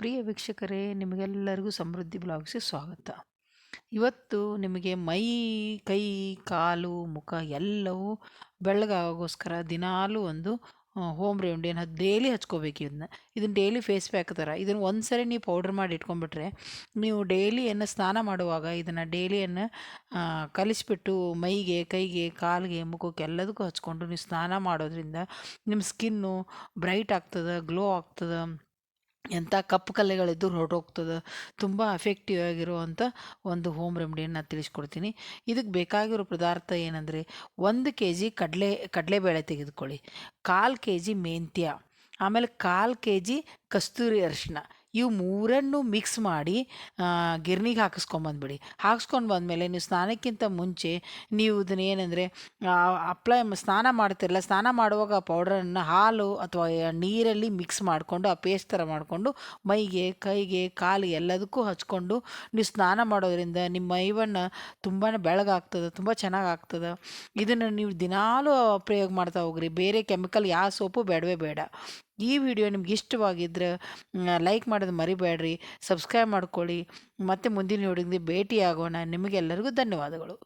ಪ್ರಿಯ ವೀಕ್ಷಕರೇ, ನಿಮಗೆಲ್ಲರಿಗೂ ಸಮೃದ್ಧಿ ಬ್ಲಾಗ್ಸ್ಗೆ ಸ್ವಾಗತ. ಇವತ್ತು ನಿಮಗೆ ಮೈ, ಕೈ, ಕಾಲು, ಮುಖ ಎಲ್ಲವೂ ಬೆಳ್ಳಗಾಗೋಸ್ಕರ ದಿನಾಲೂ ಒಂದು ಹೋಮ್ ರೆಮಿಡಿಯನ್ನು ಡೈಲಿ ಹಚ್ಕೋಬೇಕು ಇದನ್ನ ಇದನ್ನು ಡೈಲಿ ಫೇಸ್ ಪ್ಯಾಕ್ ಥರ ಇದನ್ನು ಒಂದು ಸರಿ ನೀವು ಪೌಡ್ರ್ ಮಾಡಿ ಇಟ್ಕೊಂಡ್ಬಿಟ್ರೆ, ನೀವು ಡೈಲಿಯನ್ನು ಸ್ನಾನ ಮಾಡುವಾಗ ಇದನ್ನು ಡೈಲಿಯನ್ನು ಕಲಿಸಿಬಿಟ್ಟು ಮೈಗೆ, ಕೈಗೆ, ಕಾಲಿಗೆ, ಮುಖಕ್ಕೆ ಎಲ್ಲದಕ್ಕೂ ಹಚ್ಕೊಂಡು ನೀವು ಸ್ನಾನ ಮಾಡೋದ್ರಿಂದ ನಿಮ್ಮ ಸ್ಕಿನ್ನು ಬ್ರೈಟ್ ಆಗ್ತದೆ ಗ್ಲೋ ಆಗ್ತದೆ. ಎಂಥ ಕಪ್ಪು ಕಲೆಗಳಿದ್ದು ಹೊರಟೋಗ್ತದೆ. ತುಂಬ ಅಫೆಕ್ಟಿವ್ ಆಗಿರುವಂಥ ಒಂದು ಹೋಮ್ ರೆಮಿಡಿಯನ್ನು ತಿಳಿಸ್ಕೊಡ್ತೀನಿ. ಇದಕ್ಕೆ ಬೇಕಾಗಿರೋ ಪದಾರ್ಥ ಏನಂದರೆ ಒಂದು ಕೆ ಜಿ ಕಡಲೆ, ಕಡಲೆಬೇಳೆ ತೆಗೆದುಕೊಳ್ಳಿ. ಕಾಲು ಕೆ ಜಿ ಮೆಂತ್ಯ, ಆಮೇಲೆ ಕಾಲು ಕೆ ಜಿ ಕಸ್ತೂರಿ ಅರಿಶಿನ ಇವು ಮೂರನ್ನು ಮಿಕ್ಸ್ ಮಾಡಿ ಗಿರ್ನಿಗೆ ಹಾಕಿಸ್ಕೊಂಬಂದ್ಬಿಡಿ ಹಾಕಿಸ್ಕೊಂಡು ಬಂದಮೇಲೆ ನೀವು ಸ್ನಾನಕ್ಕಿಂತ ಮುಂಚೆ ನೀವು ಇದನ್ನ ಏನಂದರೆ ಅಪ್ಲೈ ಸ್ನಾನ ಮಾಡ್ತಿರಲ್ಲ, ಸ್ನಾನ ಮಾಡುವಾಗ ಪೌಡರನ್ನು ಹಾಲು ಅಥವಾ ನೀರಲ್ಲಿ ಮಿಕ್ಸ್ ಮಾಡಿಕೊಂಡು, ಆ ಪೇಸ್ಟ್ ಥರ ಮಾಡಿಕೊಂಡು, ಮೈಗೆ, ಕೈಗೆ ಕಾಲು ಎಲ್ಲದಕ್ಕೂ ಹಚ್ಕೊಂಡು, ನೀವು ಸ್ನಾನ ಮಾಡೋದ್ರಿಂದ ನಿಮ್ಮ ಮೈವನ್ನು ತುಂಬಾ ಬೆಳಗಾಗ್ತದೆ, ತುಂಬ ಚೆನ್ನಾಗಿ ಆಗ್ತದೆ ಇದನ್ನು ನೀವು ದಿನಾಲೂ ಪ್ರಯೋಗ ಮಾಡ್ತಾ ಹೋಗ್ರಿ. ಬೇರೆ ಕೆಮಿಕಲ್ ಯಾವ ಸೋಪು ಬೇಡವೇ ಬೇಡ. ಈ ವಿಡಿಯೋ ನಿಮ್ಗೆ ಇಷ್ಟವಾಗಿದ್ದರೆ ಲೈಕ್ ಮಾಡೋದು ಮರಿಬೇಡ್ರಿ, ಸಬ್ಸ್ಕ್ರೈಬ್ ಮಾಡ್ಕೊಳ್ಳಿ, ಮತ್ತು ಮುಂದಿನ ವಿಡಿಯೋದಿಂದ ಭೇಟಿ ಆಗೋಣ ನಿಮಗೆಲ್ಲರಿಗೂ ಧನ್ಯವಾದಗಳು.